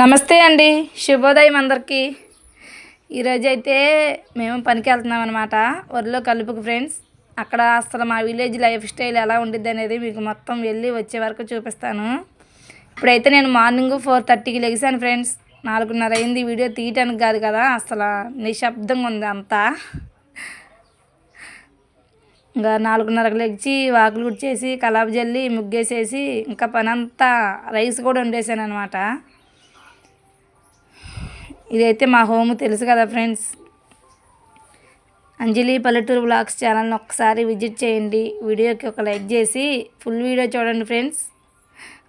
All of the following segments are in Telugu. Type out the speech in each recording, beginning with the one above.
నమస్తే అండి శుభోదయం అందరికీ. ఈరోజు అయితే మేము పనికి వెళ్తున్నాం అనమాట వరిలో కలుపుకు ఫ్రెండ్స్ అక్కడ అసలు మా విలేజ్ లైఫ్ స్టైల్ ఎలా ఉండిద్ది అనేది మీకు మొత్తం వెళ్ళి వచ్చే వరకు చూపిస్తాను. ఇప్పుడైతే నేను మార్నింగ్ ఫోర్ థర్టీకి లెగిసాను ఫ్రెండ్స్. నాలుగున్నర అయింది వీడియో తీయటానికి కాదు కదా అసలు నిశ్శబ్దంగా ఉంది అంతా. ఇంకా నాలుగున్నరకు లెగిచి వాకులు చేసి కలాబ్ జల్లి ముగ్గేసేసి ఇంకా పనంతా రైస్ కూడా వండేసాను అనమాట ఇదైతే మా హోమ్ తెలుసు కదా ఫ్రెండ్స్. అంజలి పల్లెటూరు బ్లాగ్స్ ఛానల్ని ఒక్కసారి విజిట్ చేయండి. వీడియోకి ఒక లైక్ చేసి ఫుల్ వీడియో చూడండి ఫ్రెండ్స్.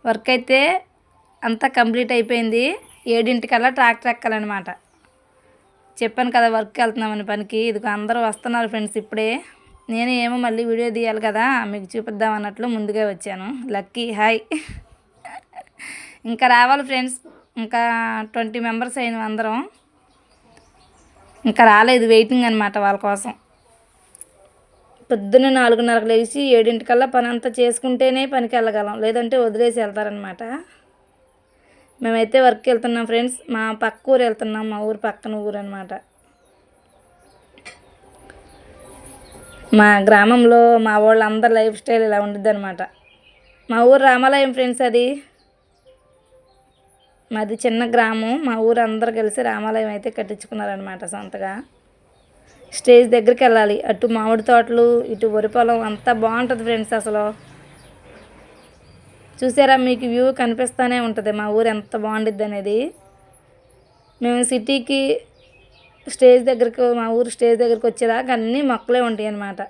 వర్క్ అయితే అంతా కంప్లీట్ అయిపోయింది. ఏడింటికల్లా ట్రాక్టర్ ఎక్కాలన్నమాట. చెప్పాను కదా వర్క్కి వెళ్తున్నామని పనికి. ఇదిగో అందరూ వస్తున్నారు ఫ్రెండ్స్ ఇప్పుడే. నేను ఏమో మళ్ళీ వీడియో తీయాలి కదా మీకు చూపిద్దాం అన్నట్లు ముందుగా వచ్చాను. Lucky hi. ఇంకా రావాలి ఫ్రెండ్స్. ఇంకా ట్వంటీ మెంబర్స్ అయిన అందరం. ఇంకా రాలేదు వెయిటింగ్ అనమాట వాళ్ళ కోసం. పొద్దున్న నాలుగున్నరకు లేచి ఏడింటికల్లా పని అంతా చేసుకుంటేనే పనికి వెళ్ళగలం. లేదంటే వదిలేసి వెళ్తారనమాట మేమైతే వర్క్కి వెళ్తున్నాం ఫ్రెండ్స్. మా పక్క ఊరు వెళ్తున్నాం మా ఊరు పక్కన ఊరు అనమాట మా గ్రామంలో మా వాళ్ళందరి లైఫ్ స్టైల్ ఇలా ఉండిద్ది అనమాట మా ఊరు రామాలయం ఫ్రెండ్స్ అది. మాది చిన్న గ్రామం మా ఊరు అందరు కలిసి రామాలయం అయితే కట్టించుకున్నారనమాట సొంతగా. స్టేజ్ దగ్గరికి వెళ్ళాలి. అటు మామిడి తోటలు ఇటు వరి పొలం అంతా బాగుంటుంది ఫ్రెండ్స్ అసలు. చూసారా మీకు వ్యూ కనిపిస్తూనే ఉంటుంది. మా ఊరు ఎంత బాగుండిద్ది అనేది. మేము సిటీకి స్టేజ్ దగ్గరికి మా ఊరు స్టేజ్ దగ్గరికి వచ్చేదాకా అన్నీ మొక్కలే ఉంటాయి అన్నమాట.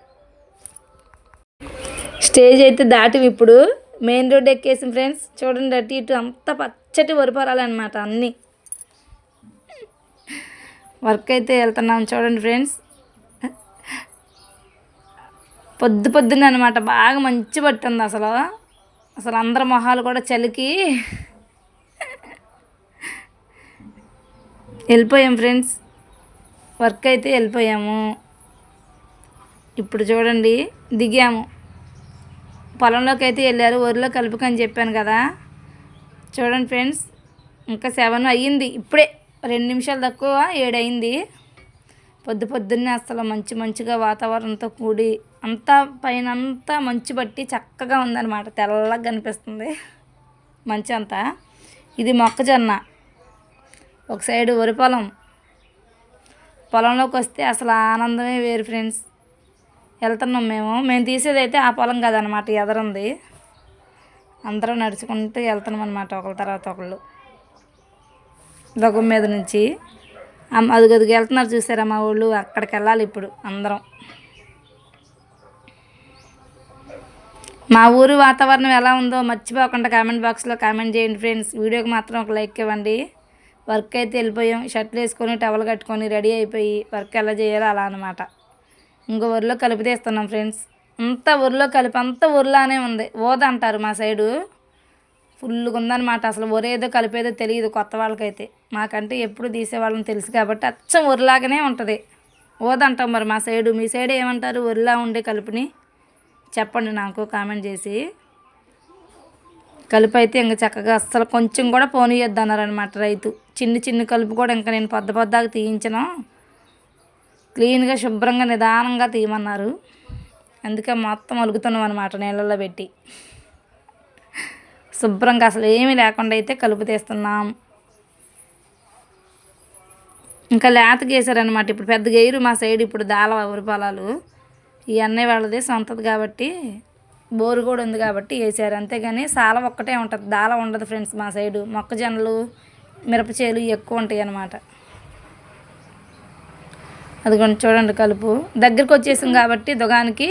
స్టేజ్ అయితే దాటి ఇప్పుడు. మెయిన్ రోడ్ ఎక్కేసి ఫ్రెండ్స్. చూడండి అటు ఇటు అంతా పచ్చటి వరిపరాలన్నమాట అన్నీ. వర్క్ అయితే వెళ్తున్నాం చూడండి ఫ్రెండ్స్. పొద్దు పొద్దున్న అనమాట బాగా మంచి పట్టింది అసలు. అసలు అందరి మొహాలు కూడా చలికి. వెళ్ళిపోయాం ఫ్రెండ్స్. వర్క్ అయితే వెళ్ళిపోయాము. ఇప్పుడు చూడండి దిగాము. పొలంలోకి అయితే వెళ్ళారు ఊరిలో కలుపుకని చెప్పాను కదా. చూడండి ఫ్రెండ్స్ ఇంకా సెవెన్ అయ్యింది. ఇప్పుడే రెండు నిమిషాలు తక్కువ ఏడు అయింది పొద్దు పొద్దున్నే అసలు మంచి మంచిగా వాతావరణంతో కూడి అంతా పైన అంతా మంచు బట్టి చక్కగా ఉందన్నమాట. తెల్లగా కనిపిస్తుంది. మంచి అంతా. ఇది మొక్కజొన్న. ఒక సైడు వరి పొలం. పొలంలోకి వస్తే అసలు ఆనందమే వేరు ఫ్రెండ్స్. వెళ్తున్నాం మేము. మేము తీసేది అయితే ఆ పొలం కదనమాట ఎదరుంది. అందరం నడుచుకుంటూ వెళ్తున్నాం అనమాట ఒకళ్ళ తర్వాత ఒకళ్ళు. దొగం మీద నుంచి. అమ్మ అది గదికి వెళ్తున్నారు చూసారా మా ఊళ్ళు? అక్కడికి వెళ్ళాలి ఇప్పుడు అందరం. మా ఊరు వాతావరణం ఎలా ఉందో మర్చిపోకుండా కామెంట్ బాక్స్లో కామెంట్ చేయండి ఫ్రెండ్స్. వీడియోకి మాత్రం ఒక లైక్ ఇవ్వండి. వర్క్ అయితే వెళ్ళిపోయాం. షర్ట్లు వేసుకొని టవల్ కట్టుకొని రెడీ అయిపోయి వర్క్ ఎలా చేయాలో అలా అనమాట ఇంకో ఊరిలో కలిపి తీస్తున్నాం ఫ్రెండ్స్. అంతా ఊర్లో కలిపి అంతా ఊర్లానే ఉంది. ఓద అంటారు మా సైడు. ఫుల్గా ఉందన్నమాట. అసలు ఒరేదో కలిపేదో తెలియదు కొత్త వాళ్ళకైతే. మాకంటే ఎప్పుడు తీసేవాళ్ళని తెలుసు కాబట్టి అచ్చం ఒరిలాగానే ఉంటుంది. ఓద అంటాం మరి మా సైడు. మీ సైడ్ ఏమంటారు? ఒరిలా ఉండే కలుపుని చెప్పండి నాకు కామెంట్ చేసి. కలుపు అయితే ఇంకా చక్కగా అస్సలు కొంచెం కూడా పోనీయొద్దు అన్నారనమాట రైతు. చిన్ని చిన్ని కలుపు కూడా ఇంకా నేను పొద్ద పొద్దాక తీయించను. క్లీన్గా శుభ్రంగా నిదానంగా తీయమన్నారు. అందుకే మొత్తం అలుగుతున్నాం అనమాట నీళ్ళల్లో పెట్టి. శుభ్రంగా అసలు ఏమీ లేకుండా అయితే కలుపు తీస్తున్నాం. ఇంకా లేత గేసారనమాట ఇప్పుడు పెద్ద గేయరు మా సైడ్ ఇప్పుడు దాల ఊరి పొలాలు. ఈ అన్నయ్య వాళ్ళది సొంతది కాబట్టి బోరు కూడా ఉంది కాబట్టి వేసారు. అంతేగాని సాల ఒక్కటే ఉంటుంది. దాల ఉండదు ఫ్రెండ్స్ మా సైడు. మొక్కజొన్నలు మిరపచేలు ఎక్కువ ఉంటాయి అన్నమాట. అదిగోండి చూడండి కలుపు. దగ్గరికి వచ్చేసాం కాబట్టి దుగానికి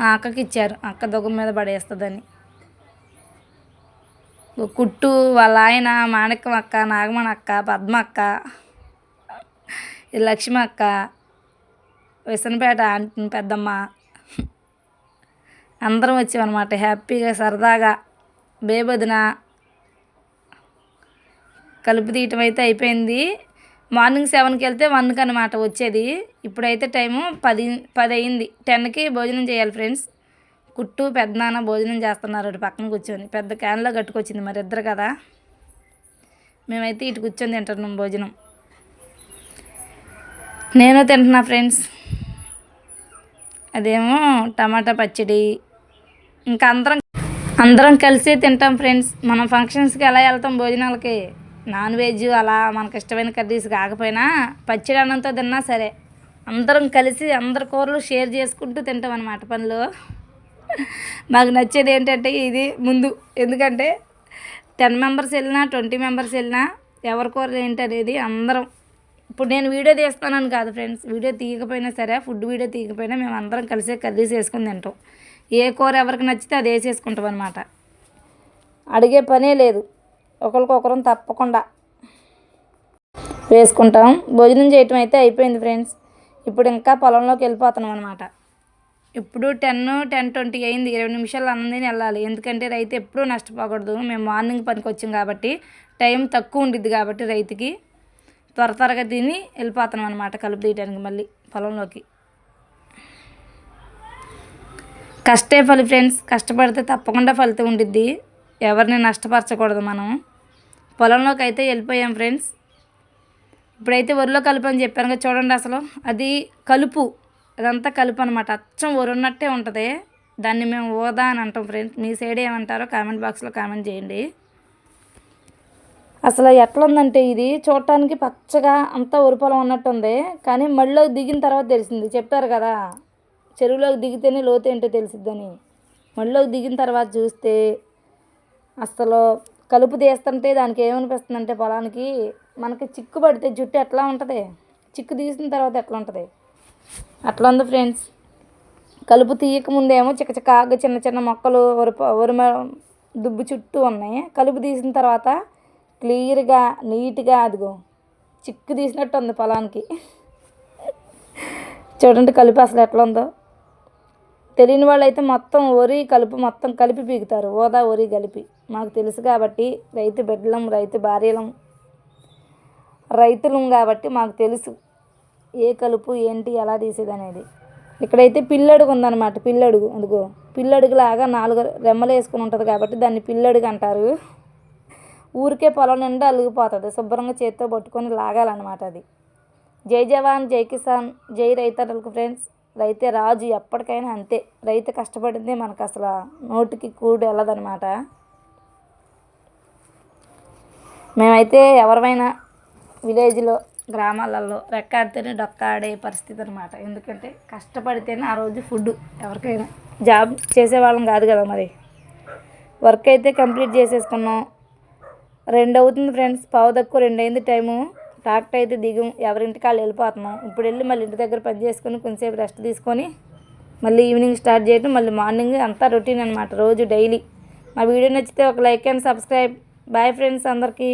ఆ అక్కకి ఇచ్చారు. అక్క దుగం మీద పడేస్తుందని. కుట్టు వాళ్ళ ఆయన మాణిక్యం అక్క నాగమణి అక్క పద్మ అక్క లక్ష్మి అక్క విసనపేట ఆంటీ పెద్దమ్మ. అందరం వచ్చామన్నమాట. హ్యాపీగా సరదాగా బేబదిన కలుపు తీయటం అయితే అయిపోయింది. మార్నింగ్ సెవెన్కి వెళ్తే వన్కి అనమాట వచ్చేది. ఇప్పుడైతే టైము పది పది అయింది. టెన్కి భోజనం చేయాలి ఫ్రెండ్స్. కుట్టు పెద్దనాన్న భోజనం చేస్తున్నారు అటు పక్కన కూర్చొని. పెద్ద క్యాన్లో కట్టుకొచ్చింది మరి ఇద్దరు కదా. మేమైతే ఇటు కూర్చొని తింటున్నాం భోజనం. నేను తింటున్నా ఫ్రెండ్స్. అదేమో టమాటా పచ్చడి. ఇంకా అందరం అందరం కలిసి తింటాం ఫ్రెండ్స్. మనం ఫంక్షన్స్కి ఎలా వెళ్తాం భోజనాలకి? నాన్ వెజ్ అలా మనకు ఇష్టమైన కర్రీస్ కాకపోయినా పచ్చడి అన్నంతో తిన్నా సరే. అందరం కలిసి అందరి కూరలు షేర్ చేసుకుంటూ తింటాం అన్నమాట పనులు. మాకు నచ్చేది ఏంటంటే ఇది ముందు. ఎందుకంటే టెన్ మెంబర్స్ వెళ్ళినా ట్వంటీ మెంబర్స్ వెళ్ళినా ఎవరి కూరలు ఏంటి అనేది అందరం. ఇప్పుడు నేను వీడియో తీస్తానని కాదు ఫ్రెండ్స్. వీడియో తీయకపోయినా సరే ఫుడ్ వీడియో తీయకపోయినా మేము అందరం కలిసే కర్రీస్ వేసుకుని తింటాం. ఏ కూర ఎవరికి నచ్చితే అది వేసేసుకుంటాం అనమాట అడిగే పనే లేదు. ఒకరికొకరం తప్పకుండా వేసుకుంటాం. భోజనం చేయటం అయితే అయిపోయింది ఫ్రెండ్స్. ఇప్పుడు ఇంకా పొలంలోకి వెళ్ళిపోతున్నాం అనమాట ఇప్పుడు టెన్ టెన్ ట్వంటీ అయింది. ఇరవై నిమిషాలు అన్నది వెళ్ళాలి. ఎందుకంటే రైతు ఎప్పుడూ నష్టపోకూడదు. మేము మార్నింగ్ పనికి వచ్చాం కాబట్టి టైం తక్కువ ఉండిద్ది కాబట్టి రైతుకి త్వర త్వరగా తిని వెళ్ళిపోతున్నాం అనమాట కలుపు తీయడానికి మళ్ళీ పొలంలోకి. కష్టే ఫలి ఫ్రెండ్స్. కష్టపడితే తప్పకుండా ఫలితం ఉండిద్ది. ఎవరిని నష్టపరచకూడదు మనం. పొలంలోకి అయితే వెళ్ళిపోయాం ఫ్రెండ్స్. ఇప్పుడైతే ఒరిలో కలుపు అని చెప్పాను కదా చూడండి అసలు. అది కలుపు. అదంతా కలుపు అనమాట అచ్చం ఒరున్నట్టే ఉంటుంది. దాన్ని మేము ఓదా అని అంటాం ఫ్రెండ్స్. మీ సైడ్ ఏమంటారో కామెంట్ బాక్స్లో కామెంట్ చేయండి. అసలు ఎట్లా ఉందంటే ఇది చూడటానికి పచ్చగా అంతా వరి పొలం కానీ మళ్ళీ దిగిన తర్వాత తెలిసింది. చెప్పారు కదా చెరువులోకి దిగితేనే లోతు ఏంటో తెలిసిద్దని. మళ్ళీ దిగిన తర్వాత చూస్తే అసలు కలుపు తీస్తుంటే దానికి ఏమనిపిస్తుంది అంటే పొలానికి మనకి చిక్కు పడితే జుట్టు ఎట్లా ఉంటుంది? చిక్కు తీసిన తర్వాత ఎట్లా ఉంటుంది? అట్లా ఉంది ఫ్రెండ్స్. కలుపు తీయక ముందేమో చిక్క చిక్కగా చిన్న చిన్న మొక్కలు వరి వరి దుబ్బు చుట్టూ ఉన్నాయి. కలుపు తీసిన తర్వాత క్లియర్గా నీట్గా అదిగో చిక్కు తీసినట్టు ఉంది పొలానికి. చూడండి కలుపు అసలు ఎట్లా ఉందో. తెలియని వాళ్ళు అయితే మొత్తం వరి కలుపు మొత్తం కలిపి పీకుతారు. ఓదా వరి కలిపి. మాకు తెలుసు కాబట్టి రైతు బిడ్డలం రైతు భార్యలం రైతులం కాబట్టి మాకు తెలుసు ఏ కలుపు ఏంటి ఎలా తీసేది అనేది ఇక్కడైతే పిల్లడుగు ఉందన్నమాట పిల్లడుగు. అందుకో పిల్లడుగులాగా నాలుగు రెమ్మలు వేసుకుని ఉంటుంది కాబట్టి దాన్ని పిల్లడుగు అంటారు. ఊరికే పొలం నిండా అలిగిపోతుంది శుభ్రంగా చేత్తో పట్టుకొని లాగాలన్నమాట అది. జై జవాన్ జై కిసాన్ జై రైతన్నలకు ఫ్రెండ్స్ రైతే రాజు ఎప్పటికైనా అంతే. రైతు కష్టపడిందే మనకు అసలు నోటికి కూడు వెళ్ళదనమాట మేమైతే ఎవరివైనా విలేజ్లో గ్రామాలలో రెక్కాడితేనే డొక్కాడే పరిస్థితి అనమాట ఎందుకంటే కష్టపడితేనే ఆ రోజు ఫుడ్. ఎవరికైనా జాబ్ చేసేవాళ్ళం కాదు కదా మరి. వర్క్ అయితే కంప్లీట్ చేసేసుకున్నాం. రెండు అవుతుంది ఫ్రెండ్స్ పావు తక్కువ రెండు అయింది టైము. ట్రాక్టర్ అయితే దిగు ఎవరింటికి వాళ్ళు వెళ్ళిపోతున్నాం. ఇప్పుడు వెళ్ళి మళ్ళీ ఇంటి దగ్గర పని చేసుకొని కొంచెంసేపు రెస్ట్ తీసుకొని మళ్ళీ ఈవినింగ్ స్టార్ట్ చేయడం మళ్ళీ మార్నింగ్ అంతా రొటీన్ అనమాట రోజు డైలీ. మా వీడియో నచ్చితే ఒక like and subscribe. Bye friends అందరికీ.